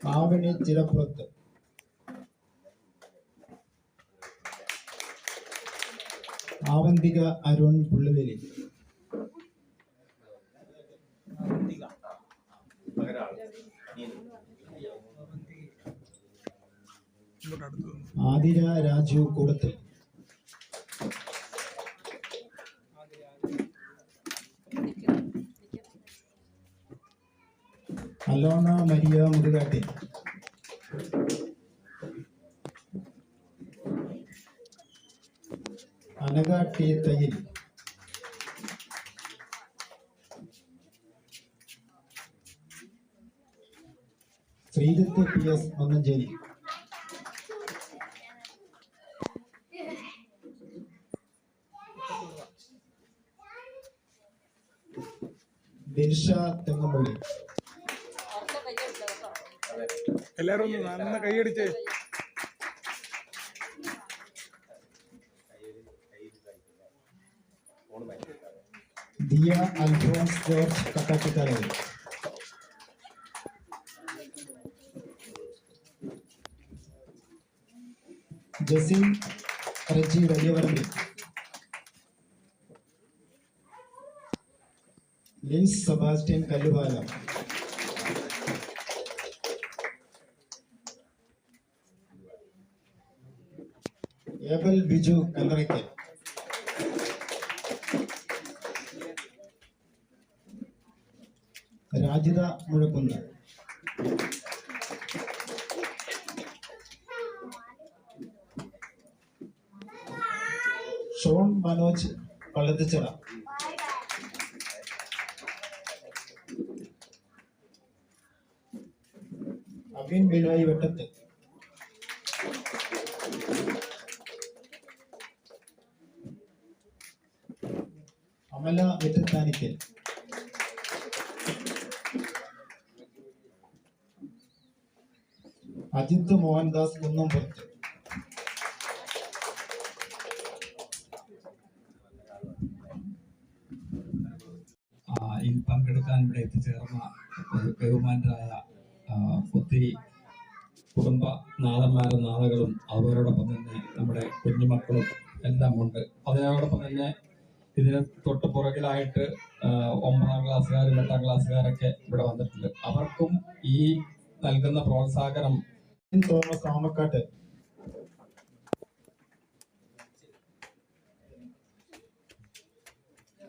Avani ചിറപ്പുറത്ത് ആവന്തിക Arun Pulluveli. Athira Raju Koodathil. Alona Maria Muthukatti Anagha T Thayyil. Sreedath P S Mannancheri. Dilsha Thengampally എല്ലാരും ഒന്ന് നന്ന കൈയടിച്ചേ Diya Alphonse George Kakkattikkarayil Jasin Reji Valiyavarambi Lins Sebastian Kallupala. Abel Biju Kallarakkal Rajitha Muzhakkunnu. Shaun Manoj Pallathichira. Abin Binoy Vettath. Amala Vettathanikkal Ajith Mohandas Kunnampurath ഇതിൽ പങ്കെടുക്കാൻ ഇവിടെ എത്തിച്ചേർന്ന ബഹു- ബഹുമാനരായ ഒത്തിരി കുടുംബ നാഥന്മാരും നാഥകളും അവരോടൊപ്പം തന്നെ നമ്മുടെ കുഞ്ഞുമക്കളും എല്ലാം ഉണ്ട് അതിനോടൊപ്പം തന്നെ ഇതിന് തൊട്ട് പുറകിലായിട്ട് ഒമ്പതാം ക്ലാസ്സുകാരും എട്ടാം ക്ലാസ്സുകാരൊക്കെ ഇവിടെ വന്നിട്ടുണ്ട്. അവർക്കും ഈ നൽകുന്ന പ്രോത്സാഹനം. Thomas Amakkattu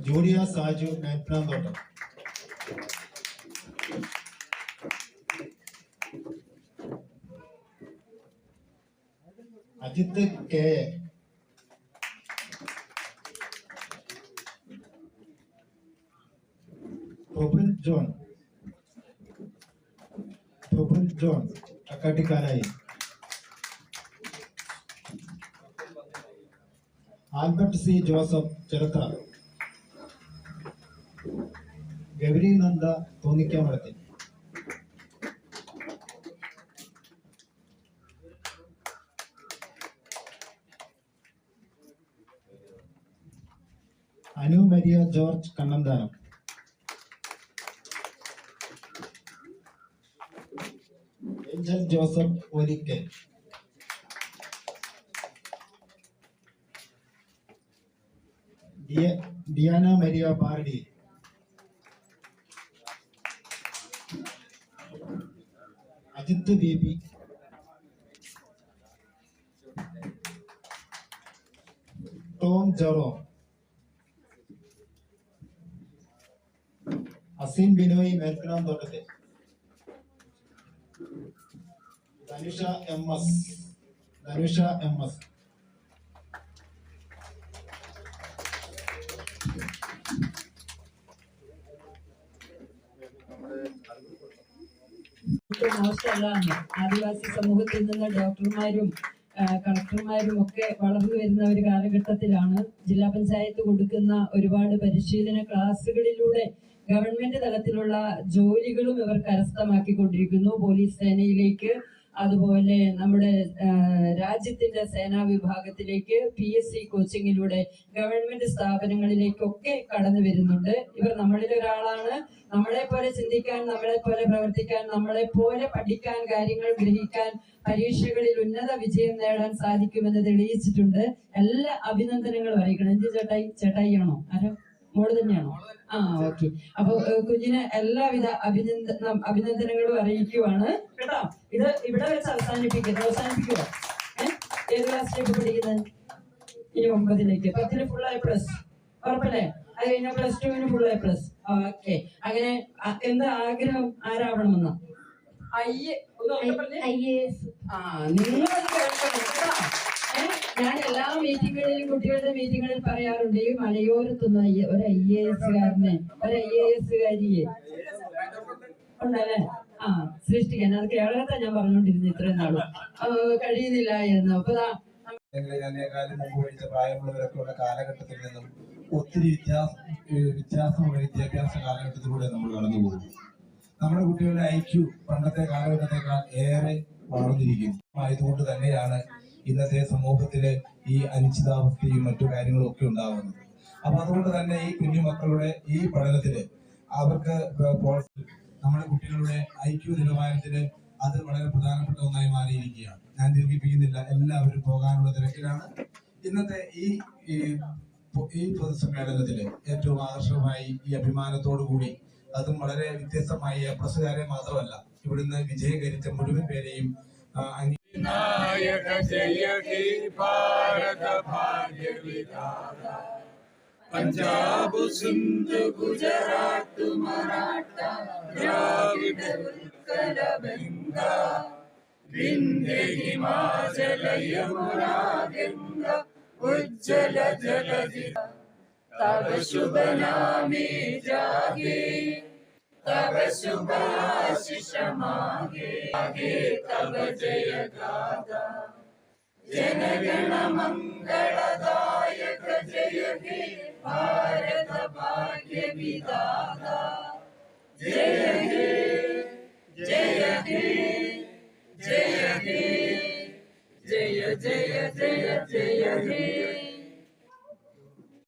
Julia Saju Methranthottam Ajith K A. Praful John. Praful John കക്കാട്ടിക്കാരായി Albert C. Joseph Cheruthra Gauri Nanda Thonnikkamadathil Anu Maria George Kannanthanam. Angel Joseph ഒരിക്കൽ Diya- Diyana Maria Paradi Ajith Baby Tom Jero Azeem Binoy Melkulam Thottathil Dhanusha M S. Dhanusha M S. മോശമല്ലാന്ന് ആദിവാസി സമൂഹത്തിൽ നിന്ന് ഡോക്ടർമാരും കളക്ടർമാരും ഒക്കെ വളർന്നു വരുന്ന ഒരു കാലഘട്ടത്തിലാണ് ജില്ലാ പഞ്ചായത്ത് കൊടുക്കുന്ന ഒരുപാട് പരിശീലന ക്ലാസ്സുകളിലൂടെ ഗവൺമെന്റ് തലത്തിലുള്ള ജോലികളും ഇവർ കരസ്ഥമാക്കിക്കൊണ്ടിരിക്കുന്നു പോലീസ് സേനയിലേക്ക് അതുപോലെ നമ്മുടെ രാജ്യത്തിന്റെ സേനാ വിഭാഗത്തിലേക്ക് പി എസ് സി കോച്ചിങ്ങിലൂടെ ഗവൺമെന്റ് സ്ഥാപനങ്ങളിലേക്കൊക്കെ കടന്നു വരുന്നുണ്ട്. ഇവർ നമ്മളിൽ ഒരാളാണ്. നമ്മളെ പോലെ ചിന്തിക്കാൻ നമ്മളെ പോലെ പ്രവർത്തിക്കാൻ നമ്മളെ പോലെ പഠിക്കാൻ കാര്യങ്ങൾ ഗ്രഹിക്കാൻ പരീക്ഷകളിൽ ഉന്നത വിജയം നേടാൻ സാധിക്കുമെന്ന് തെളിയിച്ചിട്ടുണ്ട്. എല്ലാ അഭിനന്ദനങ്ങളും അറിയിക്കണം. എന്ത് ചേട്ടായി? ചേട്ടായി ആണോ? ആരോ? മോൾ തന്നെയാണോ ആ ഓക്കെ അപ്പൊ കുഞ്ഞിന് എല്ലാവിധ അഭിനന്ദന അഭിനന്ദനങ്ങളും അറിയിക്കുവാണ് കേട്ടോ ഇത് ഇവിടെ വെച്ച് അവസാനിപ്പിക്കുന്നത് അവസാനിപ്പിക്കുക ഏഹ് ഏത് ക്ലാസ്സിലേക്ക് പഠിക്കുന്നത് ഇനി ഒമ്പതിലേക്ക് പത്തിന് ഫുൾ എ പ്ലസ് ഉറപ്പല്ലേ അത് കഴിഞ്ഞാൽ പ്ലസ് ടുവിന് ഫുൾ എ പ്ലസ് ഓക്കെ അങ്ങനെ എന്ത് ആഗ്രഹം ആരാവണമെന്ന് ഐ എസ് ആ നിങ്ങൾ കേൾക്കണം കേട്ടോ. ഞാൻ എല്ലാ മീറ്റിങ്ങുകളിലും കുട്ടികളുടെ മീറ്റിങ്ങുകളിൽ പറയാറുണ്ട് ഈ മലയോരത്തുന്ന ഒരു ഐ എ എസുകാരനെ ഒരു ഐ എ എസുകാരിയെ ഉണ്ടല്ലേ? ആ സൃഷ്ടിക്കാൻ. അത് കേരളത്തെ ഞാൻ പറഞ്ഞുകൊണ്ടിരുന്നു ഇത്രയും നാളും. കഴിയുന്നില്ല എന്ന്. അപ്പൊ പ്രായമുള്ളവരൊക്കെയുള്ള കാലഘട്ടത്തിൽ നിന്നും ഒത്തിരി വ്യത്യാസം വ്യത്യാസമുള്ള വിദ്യാഭ്യാസ കാലഘട്ടത്തിലൂടെ നമ്മൾ കടന്നു പോകുന്നു. നമ്മുടെ കുട്ടികളുടെ ഐക്യു പണ്ടത്തെ കാലഘട്ടത്തെക്കാൾ ഏറെ വളർന്നിരിക്കുന്നു. ആയതുകൊണ്ട് തന്നെയാണ് ഇന്നത്തെ സമൂഹത്തിലെ ഈ അനിശ്ചിതാവസ്ഥയും മറ്റു കാര്യങ്ങളും ഒക്കെ ഉണ്ടാകുന്നത് അപ്പൊ അതുകൊണ്ട് തന്നെ ഈ കുഞ്ഞു മക്കളുടെ ഈ പഠനത്തിൽ അവർക്ക് നമ്മുടെ കുട്ടികളുടെ ഐക്യു നിലവാരത്തിൽ അത് വളരെ പ്രധാനപ്പെട്ട ഒന്നായി മാറിയിരിക്കുകയാണ്. ഞാൻ ദീർഘിപ്പിക്കുന്നില്ല. എല്ലാവരും പോകാനുള്ള തിരക്കിലാണ്. ഇന്നത്തെ ഈ ഈ പൊതുസമ്മേളനത്തിൽ ഏറ്റവും ആകർഷകമായി ഈ അഭിമാനത്തോടു കൂടി അതും വളരെ വ്യത്യസ്തമായി എ പ്ലസുകാരെ മാത്രമല്ല ഇവിടുന്ന് വിജയകരിച്ച മുഴുവൻ പേരെയും विनायक जय हे भारत भाग्य विधाता पंजाब सिंध गुजरात मराठा द्राविड उत्कल गंगा विंध्य हिमाचल यमुना गंगा उज्जल जल तब शुभ नामे जागे तब शुभ आशीष मांगे आगे तब जय गाथा जनगण मंगलदायक जय हे भारत भाग्य विदाता जय